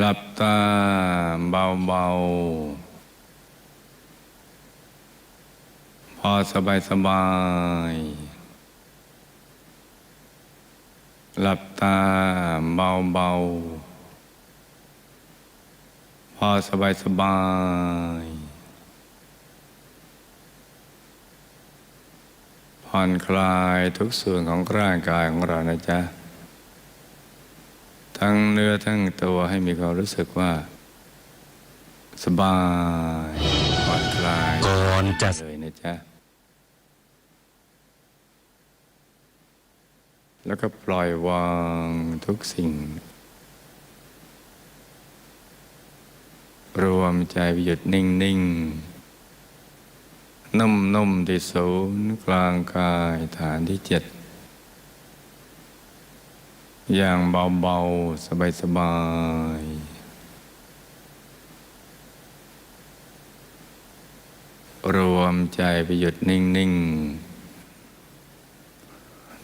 หลับตาเบาๆ พอสบายสบายๆหลับตาเบาๆ พอสบายสบายๆผ่อนคลายทุกส่วนของร่างกายของเรานะจ๊ะ ทั้งเนื้อทั้งตัวให้มีความรู้สึกว่า สบายผ่อนคลายก่อนจะเลยนะจ๊ะ แล้วก็ปล่อยวางทุกสิ่ง รวมใจไปหยุดนิ่งนิ่งนุ่มนุ่มๆที่ศูนย์กลางกายฐานที่เจ็ด อย่างเบาๆ สบายๆ รวมใจไปหยุดนิ่งๆ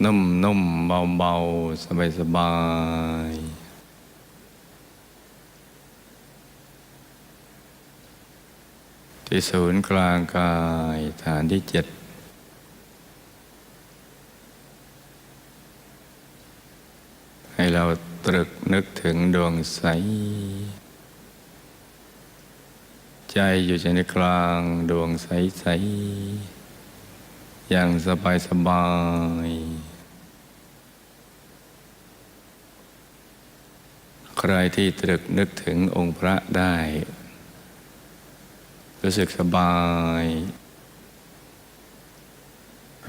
นุ่มๆ เบาๆ สบายๆที่ศูนย์กลางกายฐานที่เจ็ด ให้ เราตรึกนึกถึงดวงใส ใจอยู่ในกลางดวงใสใสอย่างสบายสบายใครที่ตรึกนึกถึงองค์พระได้ รู้สึกสบาย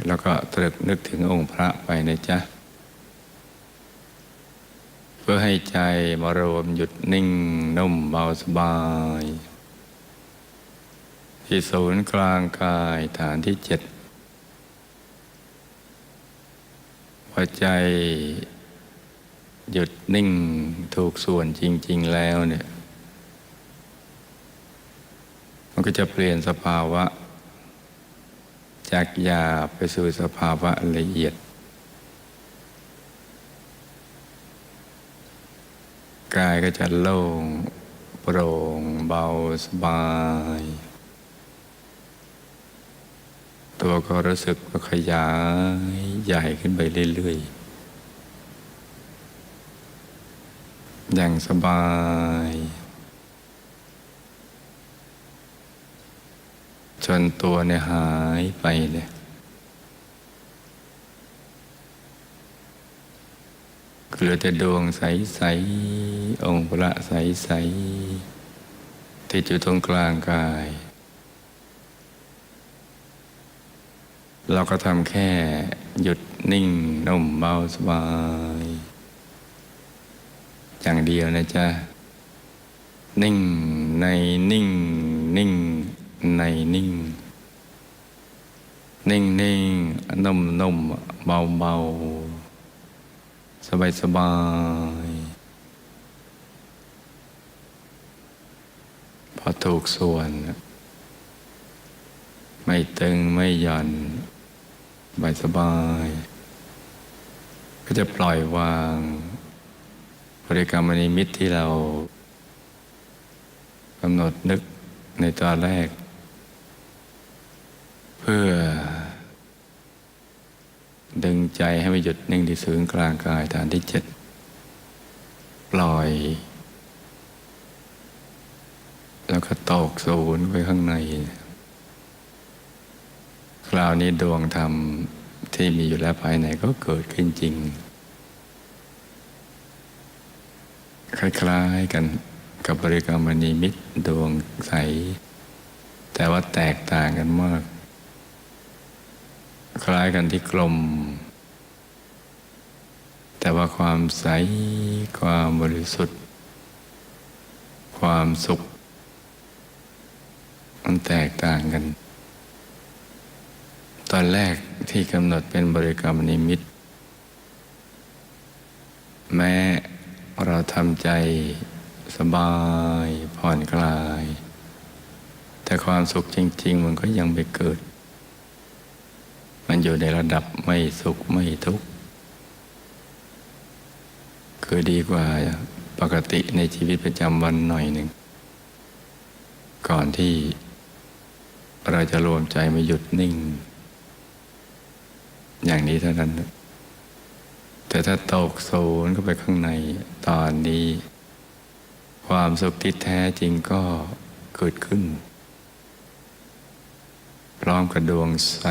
แล้วก็ตรึกนึกถึงองค์พระไปนะจ๊ะ เพื่อให้ใจมารวมหยุดนิ่งนุ่มเบาสบาย ที่ศูนย์กลางกายฐานที่เจ็ดพอใจหยุดนิ่งถูกส่วนจริง ๆ แล้วเนี่ย มันก็จะเปลี่ยนสภาวะ จากหยาบไปสู่สภาวะละเอียด กายก็จะโล่งโปร่งเบาสบาย ตัวก็รู้สึกขยายใหญ่ขึ้นไปเรื่อยๆ อย่างสบาย จนตัวเนี่ยหายไปเลย เหลือแต่ดวงใส ๆ องค์พระใสๆที่อยู่ตรงกลางกาย เราก็ทำแค่หยุดนิ่งนุ่มเบาสบาย อย่างเดียวนะจ๊ะ นิ่งในนิ่ง นิ่งในนิ่ง นิ่งนิ่งนุ่มนุ่มเบาเบา สบายสบายพอถูกส่วน ไม่ตึงไม่หย่อนสบายสบาย ก็จะปล่อยวางบริกรรมนิมิตที่เรากำหนดนึกในตอนแรก เพื่อ ดึงใจให้ไปหยุดนิ่งที่ศูนย์กลางกายฐานที่เจ็ดปล่อย แล้วก็ตกศูนย์ไว้ข้างใน คราวนี้ดวงธรรมที่มีอยู่แล้วภายในก็เกิดขึ้นจริง คล้ายๆกันกับบริกรรมนิมิตดวงใส แต่ว่าแตกต่างกันมาก คล้ายกันที่กลม แต่ว่าความใส ความบริสุทธิ์ ความสุข มันแตกต่างกัน ตอนแรกที่กำหนดเป็นบริกรรมนิมิต แม้เราทำใจสบายผ่อนคลาย แต่ความสุขจริง ๆ มันก็ยังไม่เกิด มันอยู่ในระดับไม่สุขไม่ทุกข์คือดีกว่าปกติในชีวิตประจำวันหน่อยหนึ่ง ก่อนที่เราจะรวมใจมาหยุดนิ่ง อย่างนี้เท่านั้น แต่ถ้าตกศูนเข้าไปข้างในตอนนี้ ความสุขที่แท้จริงก็เกิดขึ้น พร้อมกับดวงใส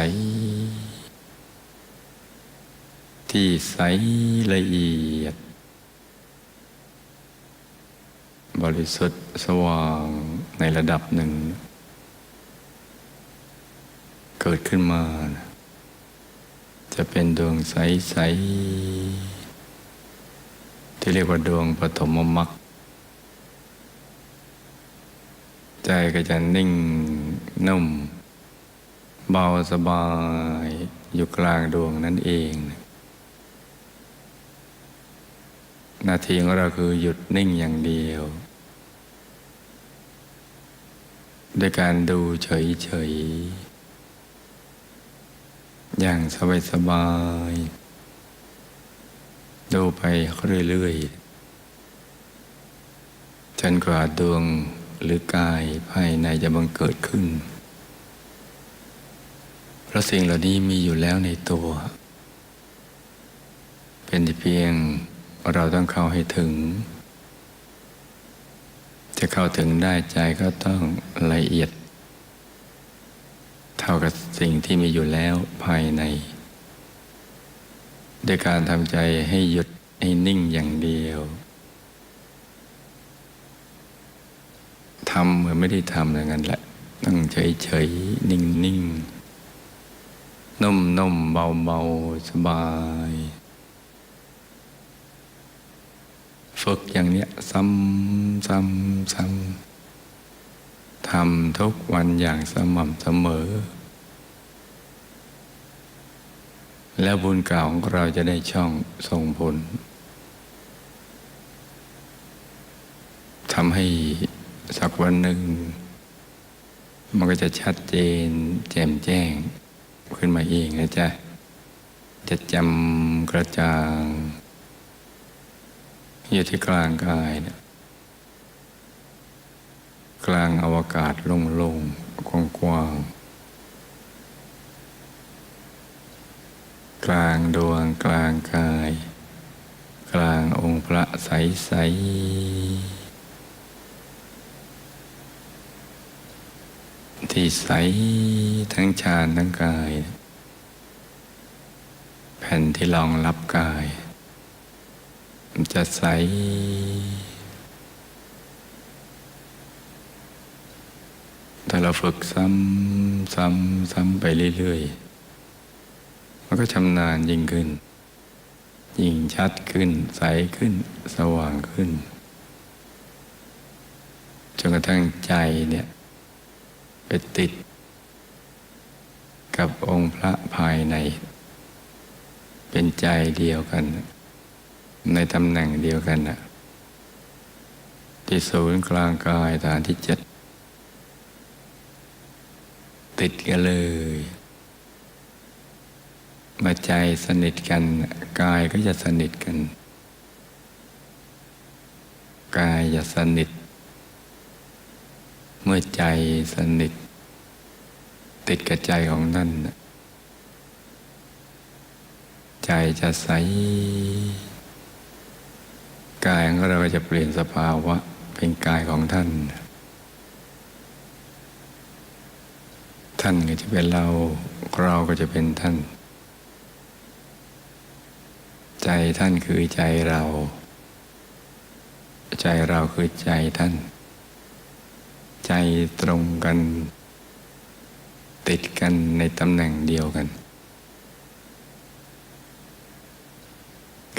ที่ใสละเอียด บริสุทธิ์สว่างในระดับหนึ่ง เกิดขึ้นมา จะเป็นดวงใสๆที่เรียกว่าดวงปฐมมรรคใจก็จะนิ่งนุ่ม เบาสบายอยู่กลางดวงนั่นเองหน้าที่ของเราคือหยุดนิ่งอย่างเดียวด้วยการดูเฉยๆ อย่างสบายๆ ดูไปเรื่อยๆ จนกว่าดวงหรือกายภายในจะบังเกิดขึ้น เพราะสิ่งเหล่านี้มีอยู่แล้วในตัว เป็นเพียงเราต้องเข้าให้ถึง จะเข้าถึงได้ใจก็ต้องละเอียด เท่ากับสิ่งที่มีอยู่แล้วภายในด้วยการทำใจให้หยุดให้นิ่งอย่างเดียวทำเหมือนไม่ได้ทำอย่างนั้นแหละ นั่งเฉยๆ นิ่งๆ นุ่มๆเบาๆสบาย ฝึกอย่างเนี้ย ซ้ำซ้ำซ้ำทำทุกวันอย่างสม่ำเสมอ แล้วบุญเก่าของเราจะได้ช่องส่งผลทำให้สักวันหนึ่ง มันก็จะชัดเจนแจ่มแจ้ง ขึ้นมาเองนะจ๊ะ จะจำกระจ่างอยู่ที่กลางกายนะกลางอวกาศโล่งๆกว้างๆกลางดวงกลางกาย กลางองค์พระใสๆ ที่ใสทั้งชาญทั้งกาย แผ่นที่รองรับกาย มันจะใสถ้าเราฝึกซ้ำซ้ำซ้ำไปเรื่อยๆ มันก็ชำนาญยิ่งขึ้น ยิ่งชัดขึ้น ใสขึ้น สว่างขึ้นจนกระทั่งใจเนี่ย ไปติด กับองค์พระภายใน เป็นใจเดียวกัน ในตำแหน่งเดียวกันนะที่ศูนย์กลางกายฐานที่เจ็ดติดกันเลย มาใจสนิทกัน กายก็จะสนิทกัน กายจะสนิท เมื่อใจสนิท ติดกับใจของนั่นใจจะใส กายของเราก็จะเปลี่ยนสภาวะเป็นกายของท่าน ท่านก็จะเป็นเรา เราก็จะเป็นท่าน ใจท่านคือใจเรา ใจเราคือใจท่าน ใจตรงกัน ติดกันในตำแหน่งเดียวกัน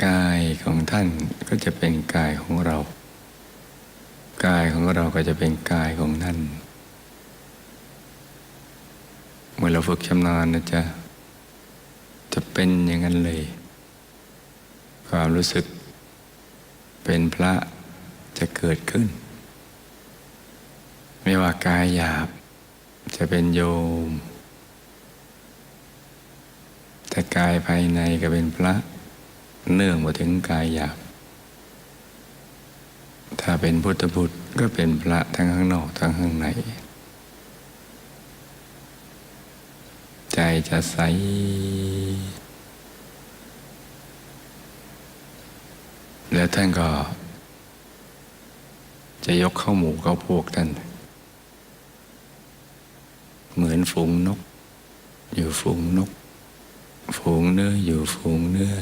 กายของท่านก็จะเป็นกายของเรา กายของเราก็จะเป็นกายของท่านเมื่อเราฝึกชำนาญนะจ๊ะจะเป็นอย่างนั้นเลย ความรู้สึกเป็นพระจะเกิดขึ้น ไม่ว่ากายหยาบ จะเป็นโยม แต่กายภายในก็เป็นพระ เนื่องมาถึงกายหยาบ ถ้าเป็นพุทธบุตรก็เป็นพระทั้งข้างนอกทั้งข้างใน ใจจะใสแล้วท่านก็ จะยกเข้าหมู่เข้าพวกท่าน เหมือนฝูงนก อยู่ฝูงนก ฝูงเนื้ออยู่ฝูงเนื้อ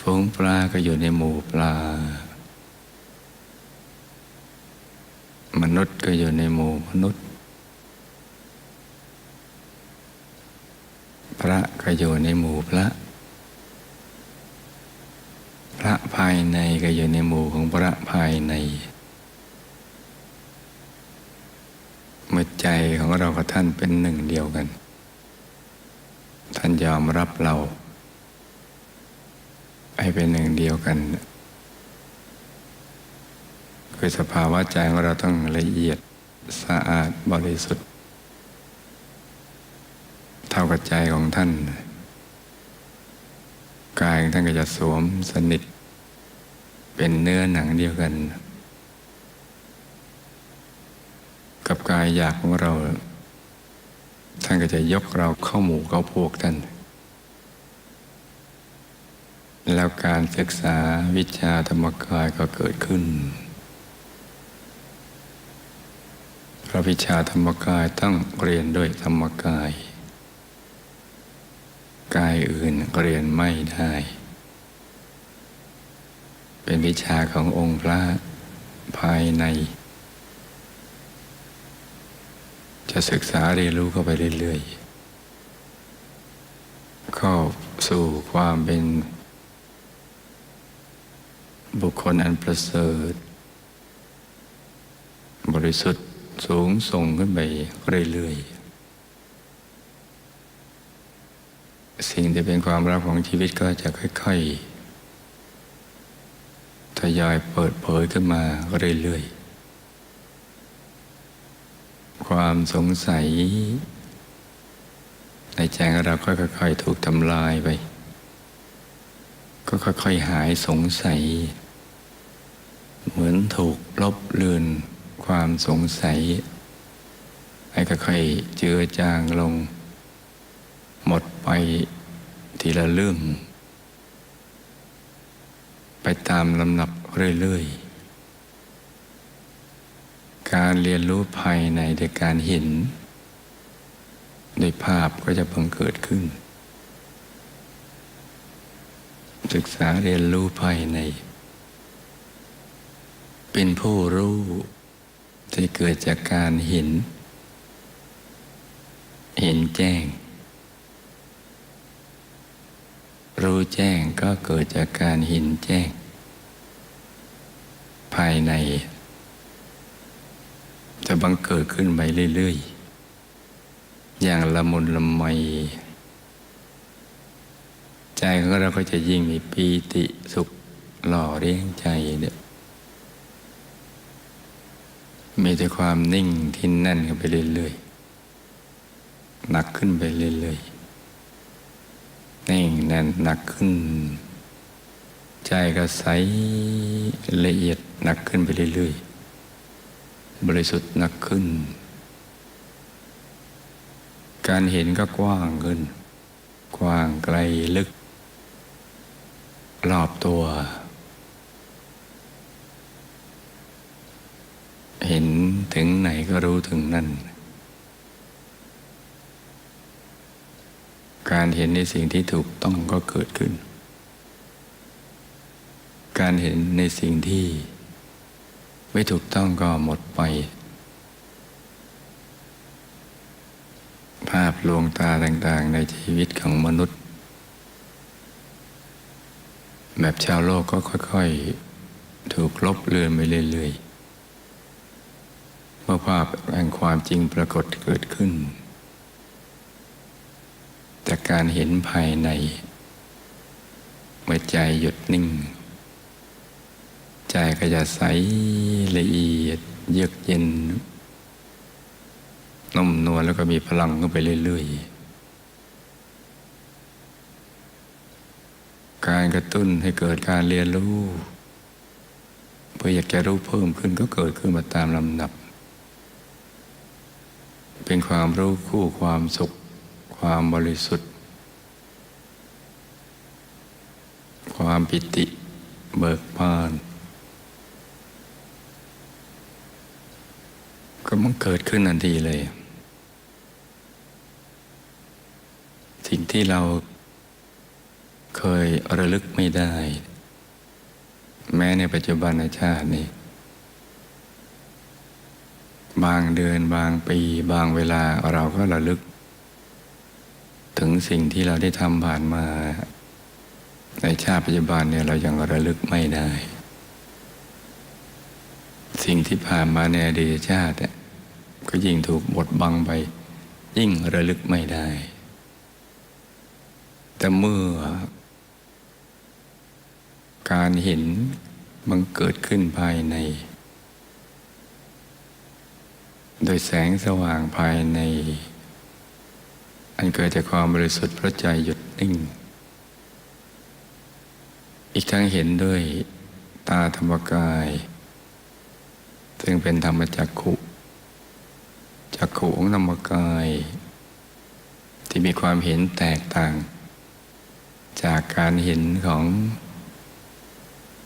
ฝูงปลาก็อยู่ในหมู่ปลา มนุษย์ก็อยู่ในหมู่มนุษย์ พระก็อยู่ในหมู่พระ พระภายในก็อยู่ในหมู่ของพระภายใน ใจของเรากับท่านเป็นหนึ่งเดียวกัน ท่านยอมรับเรา ให้เป็นหนึ่งเดียวกัน คือสภาวะใจของเราต้องละเอียดสะอาดบริสุทธิ์ เท่ากับใจของท่าน กายของท่านก็จะสวมสนิท เป็นเนื้อหนังเดียวกัน กับกายอยากของเรา ท่านก็จะยกเราเข้าหมู่เข้าพวกท่าน แล้วการศึกษาวิชาธรรมกายก็เกิดขึ้นเพราะวิชาธรรมกายต้องเรียนด้วยธรรมกาย กายอื่นเรียนไม่ได้ เป็นวิชาขององค์พระภายใน จะศึกษาเรียนรู้เข้าไปเรื่อยๆเข้าสู่ความเป็น บุคคลอันประเสริฐ บริสุทธิ์สูงส่งขึ้นไปเรื่อยๆสิ่งที่เป็นความรักของชีวิตก็จะค่อยๆ ทยอยเปิดเผยขึ้นมาเรื่อยๆ ความสงสัย ในใจของเราก็ค่อยๆถูกทำลายไป ก็ค่อยๆหายสงสัย เหมือนถูกลบเลือนความสงสัย ให้ค่อยๆเจือจางลง หมดไปทีละเรื่อง ไปตามลำดับเรื่อยๆ การเรียนรู้ภายในโดยการเห็นโดยภาพก็จะบังเกิดขึ้น ศึกษาเรียนรู้ภายใน เป็นผู้รู้ที่เกิดจากการเห็น เห็นแจ้ง รู้แจ้งก็เกิดจากการเห็นแจ้ง ภายใน จะบังเกิดขึ้นไปเรื่อยๆ อย่างละมุนละไม ใจของเราก็จะยิ่งมีปีติสุขหล่อเลี้ยงใจเนี่ยมีแต่ความนิ่งที่แน่นขึ้นไปเรื่อยๆ หนักขึ้นไปเรื่อยๆ นิ่งแน่นหนักขึ้น ใจก็ใสละเอียดหนักขึ้นไปเรื่อยๆ บริสุทธิ์หนักขึ้น การเห็นก็กว้างขึ้น กว้างไกลลึก รอบตัว เห็นถึงไหนก็รู้ถึงนั่น การเห็นในสิ่งที่ถูกต้องก็เกิดขึ้น การเห็นในสิ่งที่ ไม่ถูกต้องก็หมดไป ภาพลวงตาต่างๆ ในชีวิตของมนุษย์ แบบชาวโลกก็ค่อยๆ ถูกลบเลือนไปเรื่อยๆเมื่อภาพแห่งความจริงปรากฏเกิดขึ้น จากการเห็นภายในเมื่อใจหยุดนิ่ง ใจก็จะใสละเอียด เยือกเย็นนุ่มนวลแล้วก็มีพลังขึ้นไปเรื่อยๆ การกระตุ้นให้เกิดการเรียนรู้ เพื่ออยากจะรู้เพิ่มขึ้นก็เกิดขึ้นมาตามลำดับ เป็นความรู้คู่ความสุข ความบริสุทธิ์ ความปิติ เบิกบาน ก็มันเกิดขึ้นทันทีเลย สิ่งที่เราเคยระลึกไม่ได้ แม้ในปัจจุบันชาตินี้ บางเดือนบางปี บางเวลาเราก็ระลึก ถึงสิ่งที่เราได้ทำผ่านมา ในชาติปัจจุบันเนี่ยเรายังระลึกไม่ได้ สิ่งที่ผ่านมาในอดีตชาติ ก็ยิ่งถูกบดบังไป ยิ่งระลึกไม่ได้ แต่เมื่อ การเห็นมันเกิดขึ้นภายใน โดยแสงสว่างภายใน อันเกิดจากความบริสุทธิ์พระใจหยุดนิ่ง อีกทั้งเห็นด้วยตาธรรมกาย ซึ่งเป็นธรรมจักขุ จักขุของธรรมกาย ที่มีความเห็นแตกต่าง จากการเห็นของ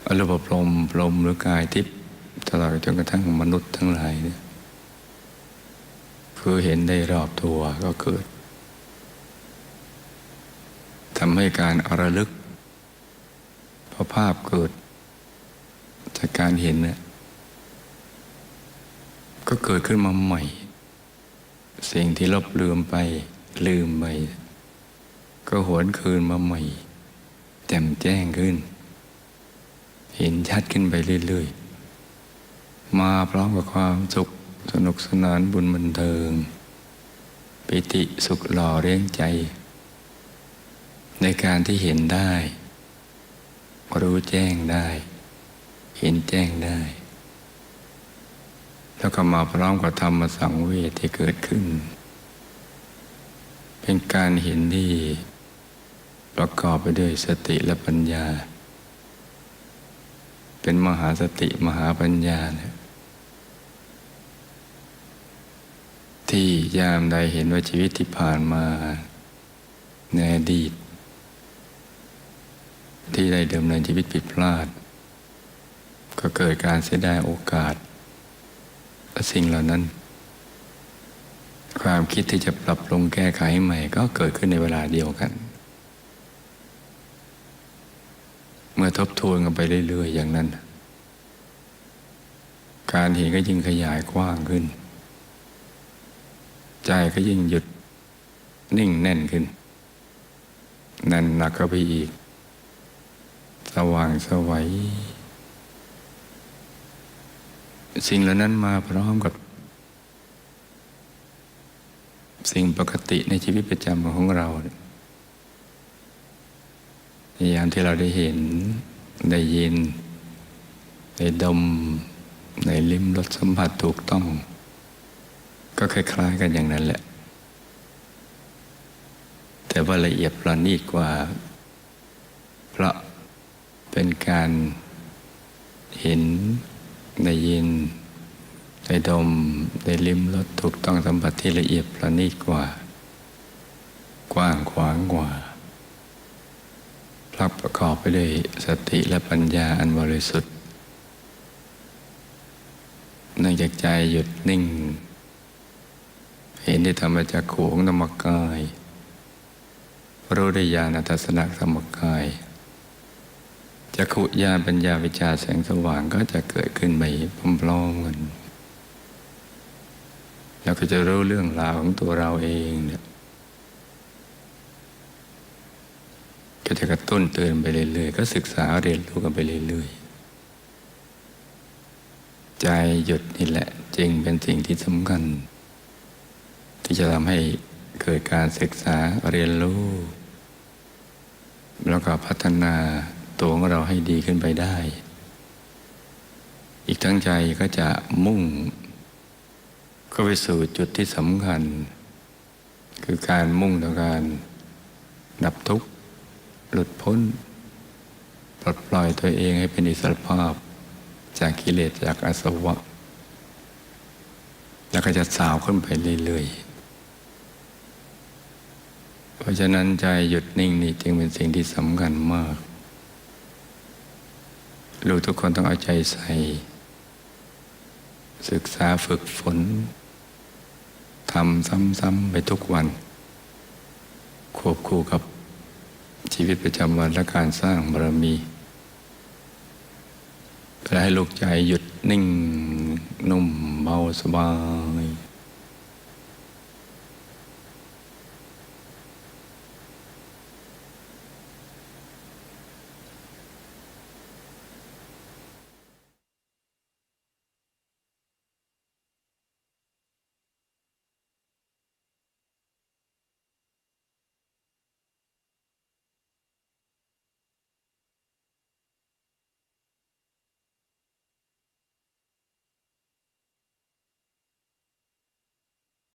อรูปพรมพรมหรือกายทิพย์ตลอดจนกระทั่งมนุษย์ทั้งหลายเนี่ยคือเห็นได้รอบตัวก็เกิดทำให้การอระลึกพระภาพเกิด จากการเห็นเนี่ยก็เกิดขึ้นมาใหม่ สิ่งที่ลบลืมไปลืมไปก็หวนคืนมาใหม่แจ่มแจ้งขึ้น เห็นชัดขึ้นไปเรื่อยๆ มาพร้อมกับความสุขสนุกสนานบุญบันเทิง ปิติสุขหล่อเลี้ยงใจ ในการที่เห็นได้ รู้แจ้งได้ เห็นแจ้งได้ แล้วก็มาพร้อมกับธรรมสังเวชที่เกิดขึ้น เป็นการเห็นที่ประกอบไปด้วยสติและปัญญา เป็นมหาสติมหาปัญญาเนี่ยที่ยามใดเห็นว่าชีวิตที่ผ่านมาในอดีต ที่ได้ดำเนินชีวิตผิดพลาด ก็เกิดการเสียดายโอกาส สิ่งเหล่านั้น ความคิดที่จะปรับปรุงแก้ไขใหม่ก็เกิดขึ้นในเวลาเดียวกัน เมื่อทบทวนกันไปเรื่อยๆอย่างนั้น การเห็นก็ยิ่งขยายกว้างขึ้น ใจก็ยิ่งหยุดนิ่งแน่นขึ้นแน่นหนักเข้าไปอีก สว่างสวัย สิ่งเหล่านั้นมาพร้อมกับ สิ่งปกติในชีวิตประจำของเราในยามที่เราได้เห็น ได้ยิน ได้ดม ได้ลิ้มรสสัมผัสถูกต้อง ก็คล้ายๆกันอย่างนั้นแหละ แต่ว่าละเอียดประณีตกว่า เพราะเป็นการเห็น ได้ยิน ได้ดม ได้ลิ้มรสถูกต้องสัมผัสที่ละเอียดประณีตกว่า กว้างขวางกว่าพระประกอบไปด้วยสติและปัญญาอันบริสุทธิ์เนื่องจากใจหยุดนิ่ง เห็นได้ธรรมจักขู่ของธรรมกาย รู้ได้ญาณทัศนะธรรมกาย จักขุญาปัญญาวิชาแสงสว่างก็จะเกิดขึ้นไปพร้อมๆกันแล้วก็จะรู้เรื่องราวของตัวเราเองเนี่ยก็จะกระตุ้นเตือนไปเรื่อยๆ ก็ศึกษาเรียนรู้กันไปเรื่อยๆ ใจหยุดนี่แหละจริงเป็นสิ่งที่สำคัญ ที่จะทำให้เกิดการศึกษาเรียนรู้ แล้วก็พัฒนา ตัวของเราให้ดีขึ้นไปได้ อีกทั้งใจก็จะมุ่ง ก็ไปสู่จุดที่สำคัญ คือการมุ่งต่อการดับทุกข์ หลุดพ้น ปลดปล่อยตัวเองให้เป็นอิสรภาพ จากกิเลสจากอาสวะ แล้วก็จะสาวขึ้นไปเรื่อยๆเพราะฉะนั้นใจหยุดนิ่งนี่จึงเป็นสิ่งที่สำคัญมาก ลูกทุกคนต้องเอาใจใส่ ศึกษาฝึกฝนทำซ้ำๆไปทุกวัน ควบคู่กับชีวิตประจำวันและการสร้างบารมีเพื่อให้ลูกใจหยุดนิ่ง นุ่มเบาสบาย